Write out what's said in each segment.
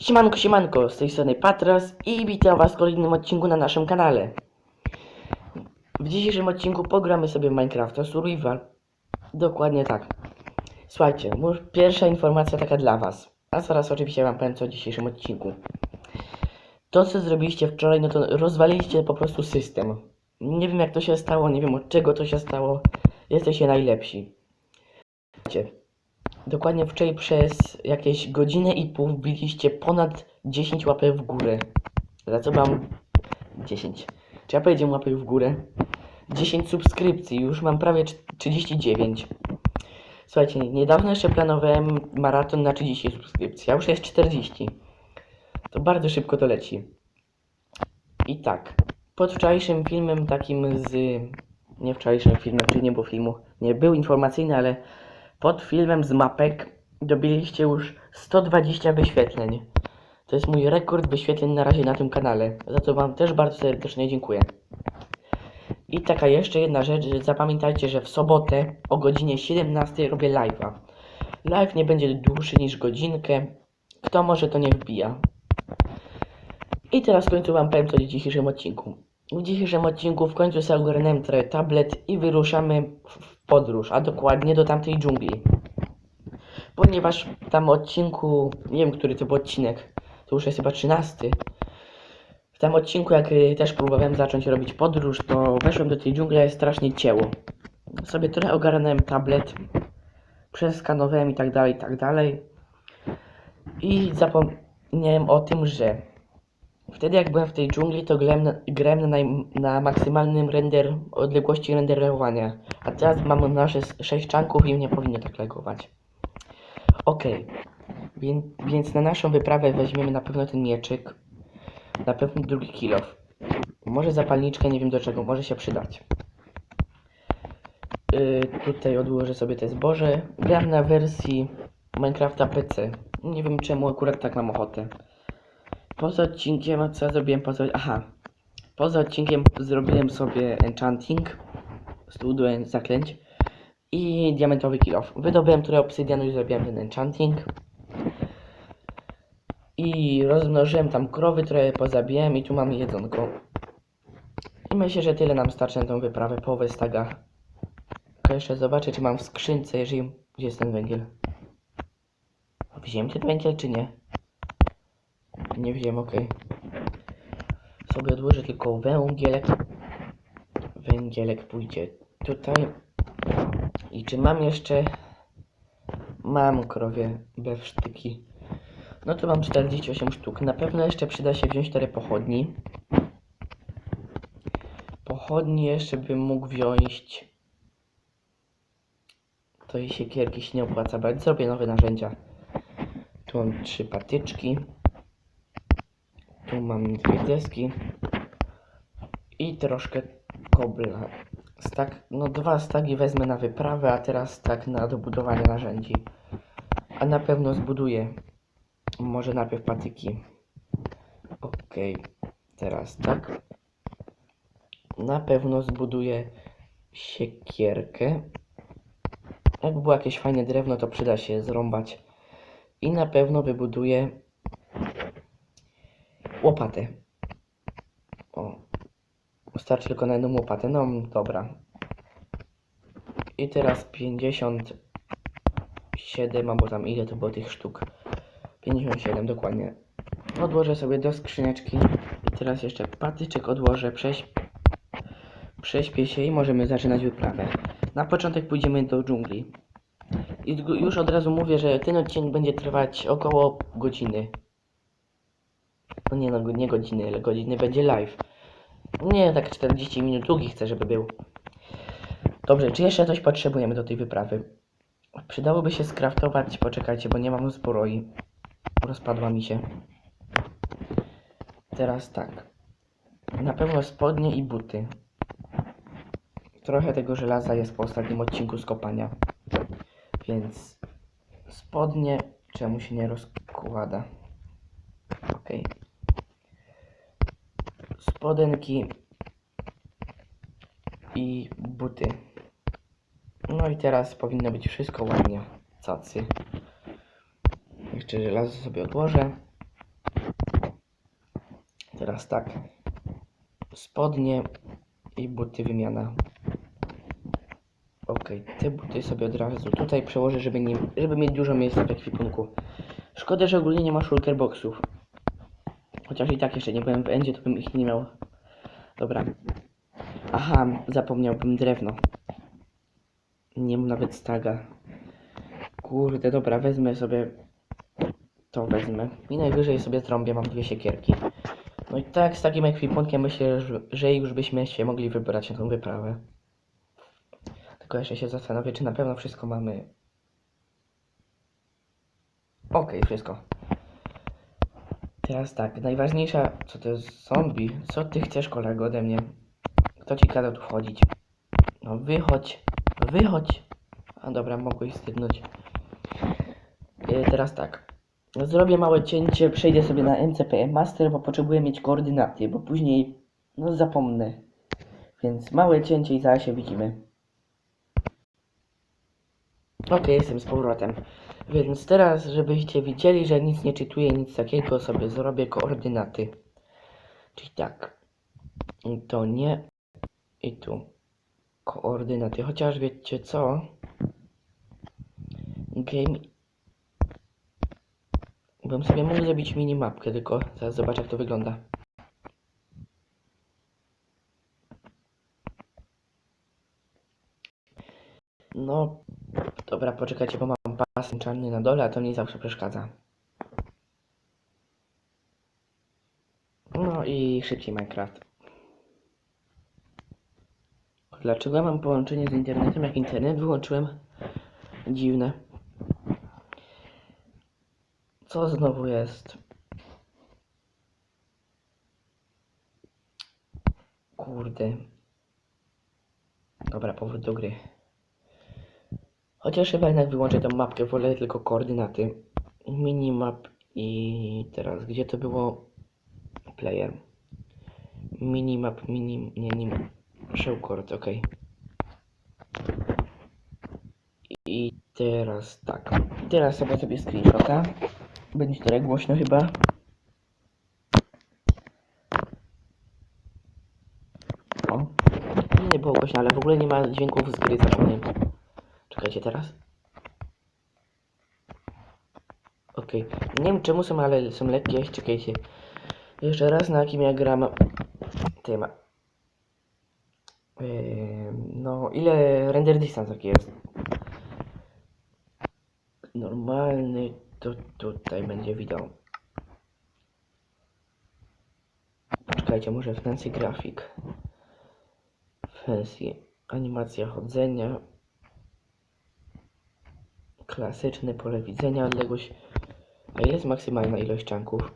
Siemanko, siemanko, z tej strony Patras i witam was w kolejnym odcinku na naszym kanale. W dzisiejszym odcinku pogramy sobie Minecrafta Survival. Dokładnie tak. Słuchajcie, pierwsza informacja taka dla was. A zaraz oczywiście wam powiem co w dzisiejszym odcinku. To co zrobiliście wczoraj, no to rozwaliliście po prostu system. Nie wiem jak to się stało, nie wiem od czego to się stało. Jesteście najlepsi. Słuchajcie, Dokładnie wczoraj przez jakieś godzinę i pół wbiliście ponad 10 łapek w górę. Za co mam 10. Czy ja powiedziałem łapek w górę? 10 subskrypcji, już mam prawie trz- 39. Słuchajcie, niedawno jeszcze planowałem maraton na 30 subskrypcji, a już jest 40. To bardzo szybko to leci. I tak, pod wczorajszym filmem takim z... Nie wczorajszym filmem, czyli nie było filmu. Nie, był informacyjny, ale pod filmem z mapek dobiliście już 120 wyświetleń. To jest mój rekord wyświetleń na razie na tym kanale. Za to Wam też bardzo serdecznie dziękuję. I taka jeszcze jedna rzecz, zapamiętajcie, że w sobotę o godzinie 17 robię live'a. Live nie będzie dłuższy niż godzinkę. Kto może to nie wbija. I teraz w końcu Wam powiem co w dzisiejszym odcinku. W dzisiejszym odcinku w końcu sobie ogarnąłem tablet i wyruszamy w w podróż, a dokładnie do tamtej dżungli. Ponieważ tam odcinku, nie wiem który to był odcinek, to już jest chyba 13. W tym odcinku, jak y, też próbowałem zacząć robić podróż, to weszłem do tej dżungli, ale strasznie cięło. Sobie trochę ogarnąłem tablet, przeskanowałem i tak dalej, i tak dalej. I zapomniałem o tym, że Wtedy jak byłem w tej dżungli, to grałem na, grałem na, na maksymalnym render odległości renderowania. A teraz mam nasze 6 czanków i nie powinno tak lagować. Okej. Więc, więc na naszą wyprawę weźmiemy na pewno ten mieczyk. Na pewno drugi kilof. Może zapalniczkę, nie wiem do czego, może się przydać. Yy, tutaj odłożę sobie te zboże. Gram na wersji Minecrafta PC. Nie wiem czemu akurat tak mam ochotę. Poza odcinkiem, a co ja zrobiłem poza... Aha. Poza odcinkiem zrobiłem sobie enchanting. Studiuję zaklęć. I diamentowy kilof. Wydobyłem trochę obsydianu i zrobiłem ten enchanting. I rozmnożyłem tam krowy, trochę pozabijałem i tu mamy jedzonko. I myślę, że tyle nam starczy na tą wyprawę, połowę staga. Tylko jeszcze zobaczę, czy mam w skrzynce, jeżeli... Gdzie jest ten węgiel? Wziąłem ten węgiel, czy nie? Nie wiem, okej. Sobie odłożę tylko węgielek. Węgielek pójdzie tutaj. I czy mam jeszcze... Mam krowie bewsztyki. No to mam 48 sztuk. Na pewno jeszcze przyda się wziąć 4 pochodni. Pochodni jeszcze bym mógł wziąć... To i siekierki się nie opłaca brać. Zrobię nowe narzędzia. Tu mam trzy patyczki. Tu mam dwie deski i troszkę kobla. Stak, no dwa stagi wezmę na wyprawę, a teraz stak na dobudowanie narzędzi. A na pewno zbuduję. Może najpierw patyki. Okej, teraz tak. Na pewno zbuduję siekierkę. Jakby było jakieś fajne drewno, to przyda się zrąbać. I na pewno wybuduję łopatę. O. Wystarczy tylko na jedną łopatę. No dobra. I teraz 57, albo tam ile to było tych sztuk? 57 dokładnie. Odłożę sobie do skrzyneczki. I teraz jeszcze patyczek odłożę, prześ... prześpię się i możemy zaczynać wyprawę. Na początek pójdziemy do dżungli. I już od razu mówię, że ten odcinek będzie trwać około godziny. No nie no, nie godziny, ale godziny będzie live. Nie, tak 40 minut długi chcę, żeby był. Dobrze, czy jeszcze coś potrzebujemy do tej wyprawy? Przydałoby się skraftować, poczekajcie, bo nie mam zbroi. Rozpadła mi się. Teraz tak. Na pewno spodnie i buty. Trochę tego żelaza jest po ostatnim odcinku z kopania. Więc spodnie czemu się nie rozkłada? Okej. Spodenki i buty. No i teraz powinno być wszystko ładnie. Cacy. Jeszcze żelazo sobie odłożę. Teraz tak. Spodnie i buty wymiana. Okej, te buty sobie od razu tutaj przełożę, żeby, nie, żeby mieć dużo miejsca w ekwipunku. Szkoda, że ogólnie nie ma shulker boxów. Chociaż i tak jeszcze nie byłem w endzie, to bym ich nie miał. Dobra. Aha, zapomniałbym drewno. Nie mam nawet staga. Kurde, dobra, wezmę sobie... To wezmę. I najwyżej sobie trąbię, mam dwie siekierki. No i tak, z takim ekwipunkiem myślę, że- już byśmy się mogli wybrać na tą wyprawę. Tylko jeszcze się zastanowię, czy na pewno wszystko mamy. Okej, wszystko. Teraz tak, najważniejsza, co to jest zombie? Co ty chcesz, kolego, ode mnie? Kto ci kazał tu wchodzić? No wychodź, wychodź. A dobra, mogłeś stydnąć. E, teraz tak. Zrobię małe cięcie, przejdę sobie na MCPM Master, bo potrzebuję mieć koordynaty, bo później, no zapomnę. Więc małe cięcie i zaraz się widzimy. Okej, jestem z powrotem. Więc teraz, żebyście widzieli, że nic nie czytuję, nic takiego, sobie zrobię koordynaty. Czyli tak. To nie. I tu. Koordynaty. Chociaż wiecie co? Game. Bym sobie mógł zrobić minimapkę, tylko zaraz zobaczę jak to wygląda. No, dobra, poczekajcie, bo mam pas czarny na dole, a to mi zawsze przeszkadza. No i szybciej Minecraft. Dlaczego ja mam połączenie z internetem, jak internet wyłączyłem? Dziwne. Co znowu jest? Kurde. Dobra, powrót do gry. Chociaż chyba jednak wyłączę tę mapkę, wolę tylko koordynaty. Minimap i teraz, gdzie to było? Player. Minimap, minim, nie, nie, showcord, ok. I teraz tak, teraz sobie sobie screenshota. Będzie trochę głośno chyba. O, nie było głośno, ale w ogóle nie ma dźwięków z gry, zapomniałem. Czekajcie teraz. Okej. Nie wiem czemu są, ale są lekkie. Czekajcie. Jeszcze raz na jakim ja gram tym. Yy, no, ile render distance jaki jest? Normalny to tutaj będzie wideo. Poczekajcie, może fancy grafik. Fancy animacja chodzenia. Klasyczne pole widzenia, odległość. A ile jest maksymalna ilość czanków?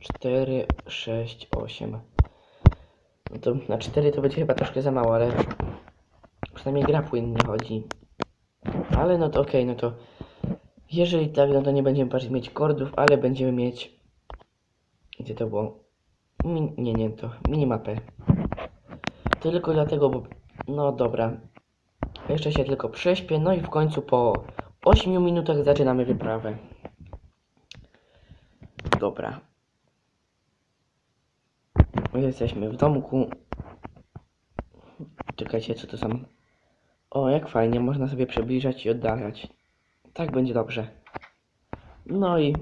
4, 6, 8. No to na 4 to będzie chyba troszkę za mało, ale przynajmniej gra płynnie chodzi. Ale no to okej, no to jeżeli tak, no to nie będziemy patrzeć mieć kordów, ale będziemy mieć. Gdzie to było? Nie, nie, to minimapę. Tylko dlatego, bo. No dobra. Jeszcze się tylko prześpię, no i w końcu po 8 minutach zaczynamy wyprawę. Dobra. Jesteśmy w domku. Czekajcie, co to są. O, jak fajnie, można sobie przybliżać i oddalać. Tak będzie dobrze. No i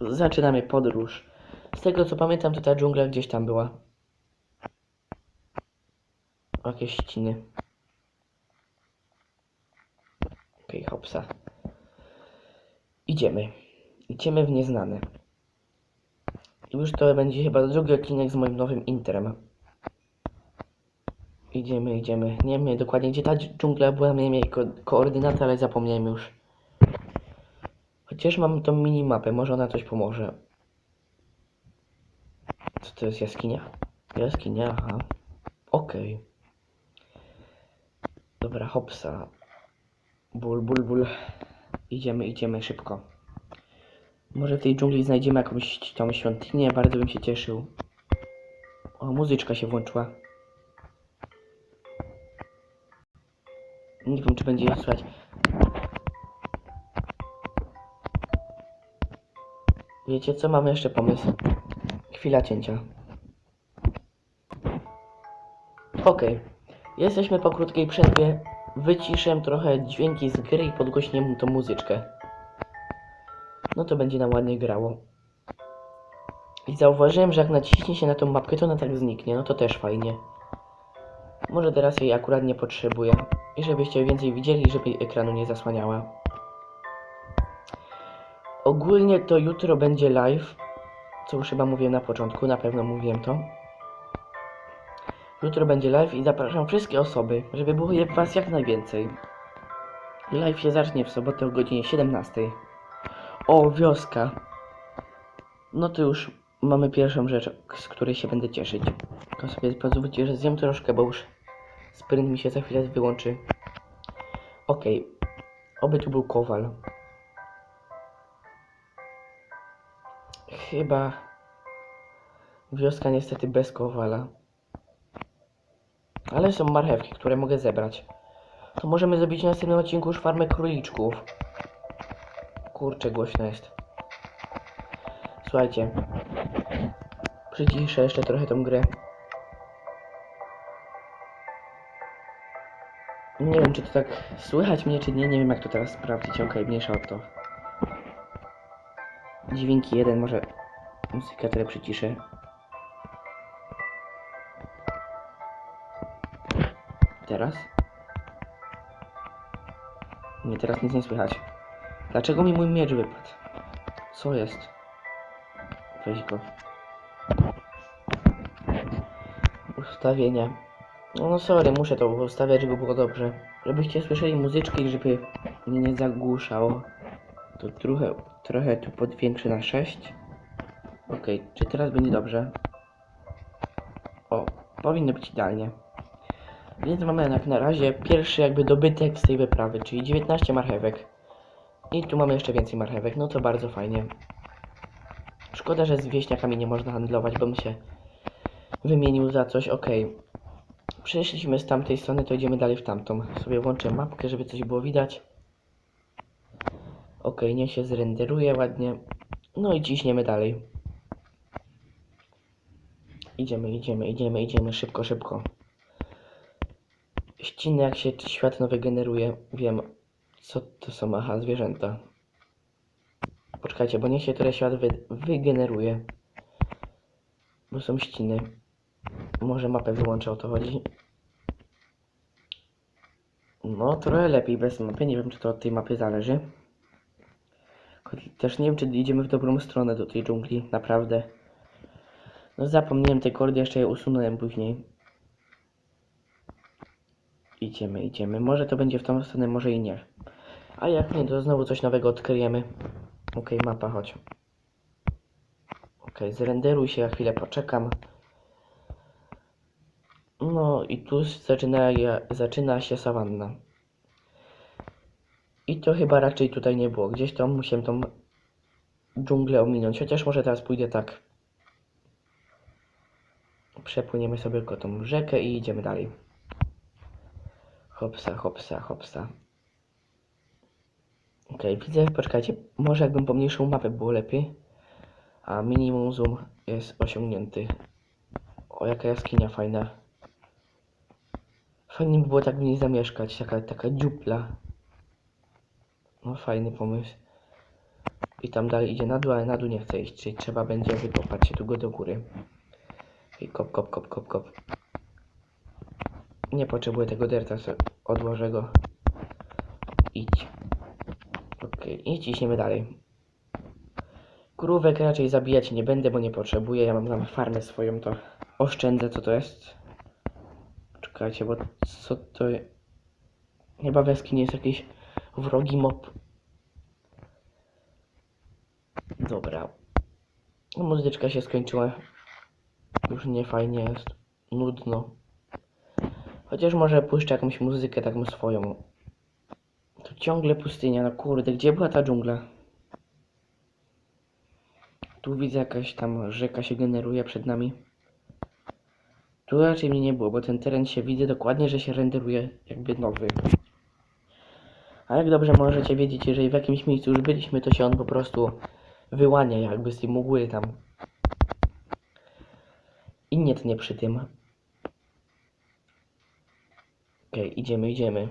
zaczynamy podróż. Z tego co pamiętam, to ta dżungla gdzieś tam była. Jakieś ściny. Okej, hopsa. Idziemy. Idziemy w nieznane. Już to będzie chyba drugi odcinek z moim nowym intrem. Idziemy, idziemy. Nie wiem dokładnie gdzie ta dżungla była, miałem jej ko koordynaty, ale zapomniałem już. Chociaż mam tą minimapę, może ona coś pomoże. Co to jest jaskinia? Jaskinia, aha. Okej. Dobra, hopsa. Ból, ból, ból. Idziemy, idziemy szybko. Może w tej dżungli znajdziemy jakąś tą świątynię, bardzo bym się cieszył. O, muzyczka się włączyła. Nie wiem, czy będzie ją słychać. Wiecie co, mam jeszcze pomysł. Chwila cięcia. Okej. Okay. Jesteśmy po krótkiej przerwie. Wyciszę trochę dźwięki z gry i podgłośnię tą muzyczkę. No to będzie nam ładnie grało. I zauważyłem, że jak naciśnie się na tą mapkę, to ona tak zniknie. No to też fajnie. Może teraz jej akurat nie potrzebuję. I żebyście więcej widzieli, żeby ekranu nie zasłaniała. Ogólnie to jutro będzie live. Co już chyba mówiłem na początku, na pewno mówiłem to. Jutro będzie live i zapraszam wszystkie osoby, żeby było je was jak najwięcej. Live się zacznie w sobotę o godzinie 17. O, wioska. No to już mamy pierwszą rzecz, z której się będę cieszyć. Tylko sobie pozwólcie, że zjem troszkę, bo już sprint mi się za chwilę wyłączy. Okej. Oby tu był kowal. Chyba wioska niestety bez kowala. Ale są marchewki, które mogę zebrać. To możemy zrobić w następnym odcinku już farmę króliczków. Kurczę, głośno jest. Słuchajcie. Przyciszę jeszcze trochę tą grę. Nie wiem, czy to tak słychać mnie, czy nie. Nie wiem, jak to teraz sprawdzić. Okej, mniejsza o to. Dźwięki jeden, może muzykę tyle przyciszę. Teraz? Nie, teraz nic nie słychać. Dlaczego mi mój miecz wypadł? Co jest? Weź go. Ustawienia. No sorry, muszę to ustawiać, żeby było dobrze. Żebyście słyszeli muzyczki, żeby mnie nie zagłuszało. To trochę, trochę tu podwiększę na 6. Okej, czy teraz będzie dobrze? O, powinno być idealnie. Więc mamy jak na razie pierwszy jakby dobytek z tej wyprawy, czyli 19 marchewek. I tu mamy jeszcze więcej marchewek, no to bardzo fajnie. Szkoda, że z wieśniakami nie można handlować, bo bym się wymienił za coś, okej. Przeszliśmy z tamtej strony, to idziemy dalej w tamtą. Sobie włączę mapkę, żeby coś było widać. Okej, niech się zrenderuje ładnie. No i ciśniemy dalej. Idziemy, idziemy, idziemy, idziemy, szybko, szybko. Ściny, jak się świat nowy generuje, wiem, co to są, aha, zwierzęta. Poczekajcie, bo niech się teraz świat wy, wygeneruje. Bo są ściny. Może mapę wyłączę, o to chodzi. No, trochę lepiej bez mapy, nie wiem, czy to od tej mapy zależy. Też nie wiem, czy idziemy w dobrą stronę do tej dżungli, naprawdę. No zapomniałem te kordy, jeszcze je usunąłem później. Idziemy, idziemy. Może to będzie w tą stronę, może i nie. A jak nie, to znowu coś nowego odkryjemy. Okej, mapa, chodź. Okej, zrenderuj się, ja chwilę poczekam. No i tu zaczyna, zaczyna się sawanna. I to chyba raczej tutaj nie było. Gdzieś tam musiałem tą dżunglę ominąć. Chociaż może teraz pójdę tak. Przepłyniemy sobie tylko tą rzekę i idziemy dalej. Hopsa, hopsa, hopsa. Okej, widzę, poczekajcie, może jakbym pomniejszył mapę było lepiej. A minimum zoom jest osiągnięty. O, jaka jaskinia fajna. Fajnie by było tak w niej zamieszkać, taka, taka dziupla. No fajny pomysł. I tam dalej idzie na dół, ale na dół nie chce iść, czyli trzeba będzie wykopać się tu go do góry. I kop, kop, kop, kop, kop. Nie potrzebuję tego derta, odłożę go. Idź. Okej, i ciśniemy dalej. Krówek raczej zabijać nie będę, bo nie potrzebuję. Ja mam tam farmę swoją, to oszczędzę, co to jest. Czekajcie, bo co to... je- Chyba w jaskini jest jakiś wrogi mob. Dobra. Muzyczka się skończyła. Już nie fajnie jest. Nudno. Chociaż może puszczę jakąś muzykę taką swoją. To ciągle pustynia, no kurde, gdzie była ta dżungla? Tu widzę jakaś tam rzeka się generuje przed nami. Tu raczej mnie nie było, bo ten teren się widzę dokładnie, że się renderuje jakby nowy. A jak dobrze możecie wiedzieć, jeżeli w jakimś miejscu już byliśmy, to się on po prostu wyłania jakby z tej mgły tam. I nie tnie przy tym. Okej, idziemy, idziemy.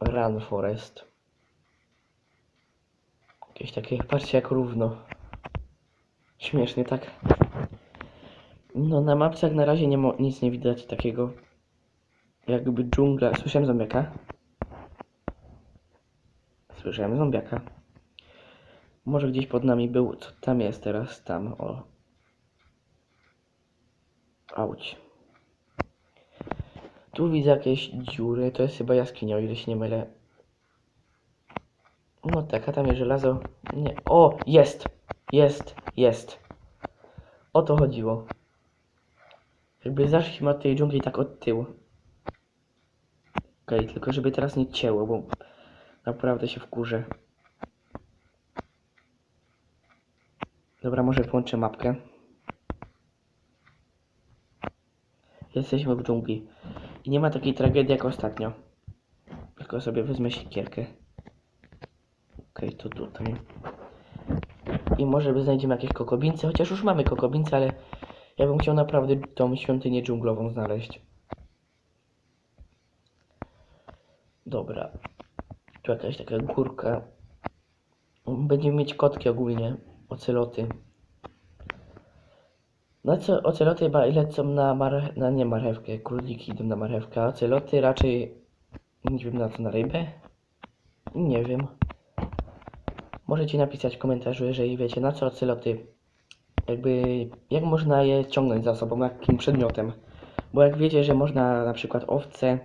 Run Forest. Jakieś takie, patrzcie jak równo. Śmiesznie, tak? No na mapce jak na razie nie nic nie widać takiego. Jakby dżungla. Słyszałem zombiaka. Słyszałem zombiaka. Może gdzieś pod nami był. Co tam jest teraz? Tam, o. Auć. Tu widzę jakieś dziury. To jest chyba jaskinia, o ile się nie mylę. No tak, a tam jest żelazo. Nie. O! Jest! Jest! Jest! O to chodziło. Jakby zaszliśmy od tej dżungli tak od tyłu. Okej, tylko żeby teraz nie cięło, bo naprawdę się wkurzę. Dobra, może włączę mapkę. Jesteśmy w dżungli. I nie ma takiej tragedii jak ostatnio. Tylko sobie wezmę siekierkę. Okej, to tutaj. I może by znajdziemy jakieś kokobince, chociaż już mamy kokobince, ale ja bym chciał naprawdę tą świątynię dżunglową znaleźć. Dobra. Tu jakaś taka górka. Będziemy mieć kotki ogólnie. Oceloty. No co, oceloty lecą na marche... na nie marchewkę. Króliki idą na marchewkę, oceloty raczej... Nie wiem na co, na rybę? Nie wiem. Możecie napisać w komentarzu, jeżeli wiecie na co oceloty. Jakby, jak można je ciągnąć za sobą, jakim przedmiotem. Bo jak wiecie, że można na przykład owce,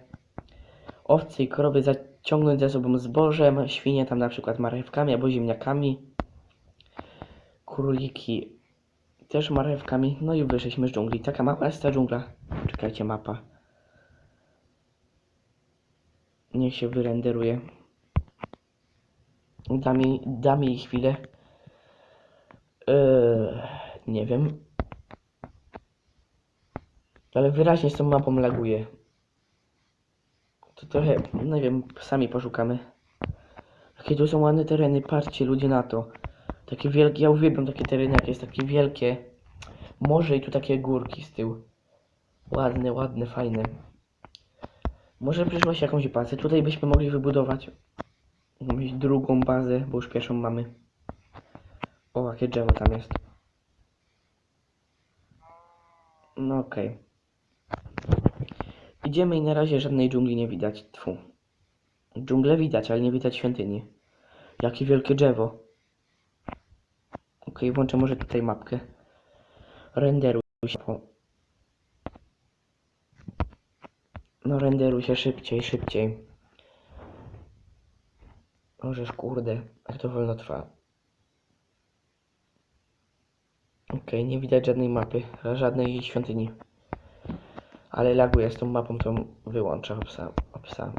owce i krowy zaciągnąć za sobą zbożem, świnie tam na przykład marchewkami albo ziemniakami, króliki też marchewkami, no i wyszliśmy z dżungli. Taka mapa jest ta dżungla. Czekajcie, mapa. Niech się wyrenderuje. Da mi, da mi chwilę. Eee, nie wiem. Ale wyraźnie z tą mapą laguje. To trochę, nie wiem, sami poszukamy. Jakie tu są ładne tereny, patrzcie ludzie na to. Takie wielkie, ja uwielbiam takie tereny, jak jest takie wielkie morze i tu takie górki z tyłu. Ładne, ładne, fajne. Może w przyszłości jakąś bazę tutaj byśmy mogli wybudować. Mieć drugą bazę, bo już pierwszą mamy. O, jakie drzewo tam jest. No okej. Idziemy i na razie żadnej dżungli nie widać. Tfu. Dżunglę widać, ale nie widać świątyni. Jakie wielkie drzewo. Okej, włączę może tutaj mapkę. Renderuj się. No renderuj się szybciej, szybciej. Możesz, kurde, jak to wolno trwa. Okej, nie widać żadnej mapy, żadnej świątyni. Ale laguje z tą mapą, to wyłączę hopsa, hopsa.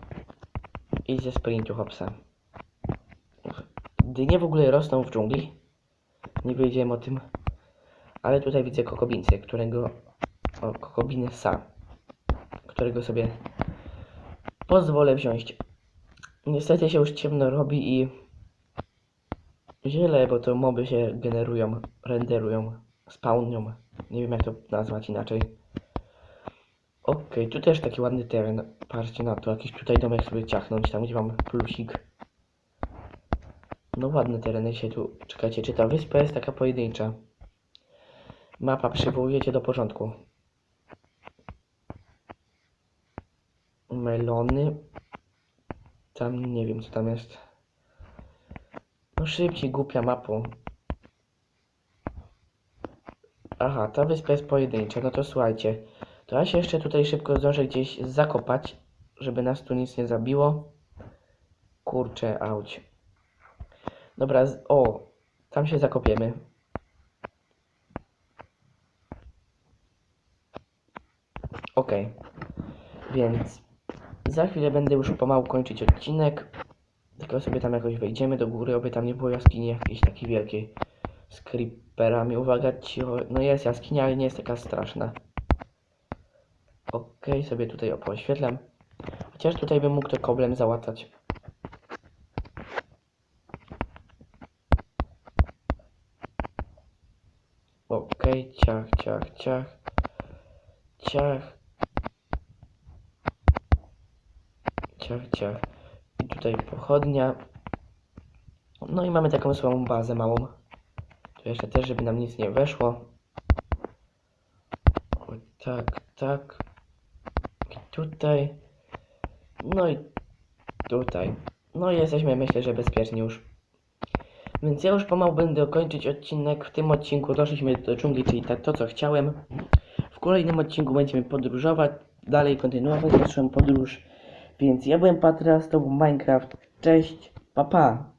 I ze sprintu hopsa. Dynie w ogóle rosną w dżungli. Nie wiedziałem o tym. Ale tutaj widzę kokobince, którego... O, kokobinesa. Którego sobie pozwolę wziąć. Niestety się już ciemno robi i źle, bo to moby się generują, renderują, spawnią. Nie wiem jak to nazwać inaczej. Okej, tu też taki ładny teren. Patrzcie na to, jakiś tutaj domek sobie ciachnąć, tam gdzie mam plusik. No ładne tereny się tu... Czekajcie, czy ta wyspa jest taka pojedyncza? Mapa przywołujecie do porządku. Melony. Tam nie wiem co tam jest. No szybciej, głupia mapo. Aha, ta wyspa jest pojedyncza, no to słuchajcie. To ja się jeszcze tutaj szybko zdążę gdzieś zakopać, żeby nas tu nic nie zabiło. Kurczę, auć. Dobra, z- o, tam się zakopiemy. Okej, więc za chwilę będę już pomału kończyć odcinek. Tylko sobie tam jakoś wejdziemy do góry, oby tam nie było jaskini jakiejś takiej wielkiej z creeperami. Uwaga, cicho. No jest jaskinia, ale nie jest taka straszna. Okej, sobie tutaj poświetlam. Chociaż tutaj bym mógł to koblem załatać. Okej, ciach, ciach, ciach. Ciach. ciach. I tutaj pochodnia. No i mamy taką słabą bazę małą. Tu jeszcze też, żeby nam nic nie weszło. O, tak, tak. I tutaj. No i tutaj. No i jesteśmy myślę, że bezpiecznie już. Więc ja już pomału będę kończyć odcinek. W tym odcinku doszliśmy do dżungli, czyli tak to co chciałem. W kolejnym odcinku będziemy podróżować, dalej kontynuować naszą podróż. Więc ja byłem Patras, to był Minecraft. Cześć, pa pa!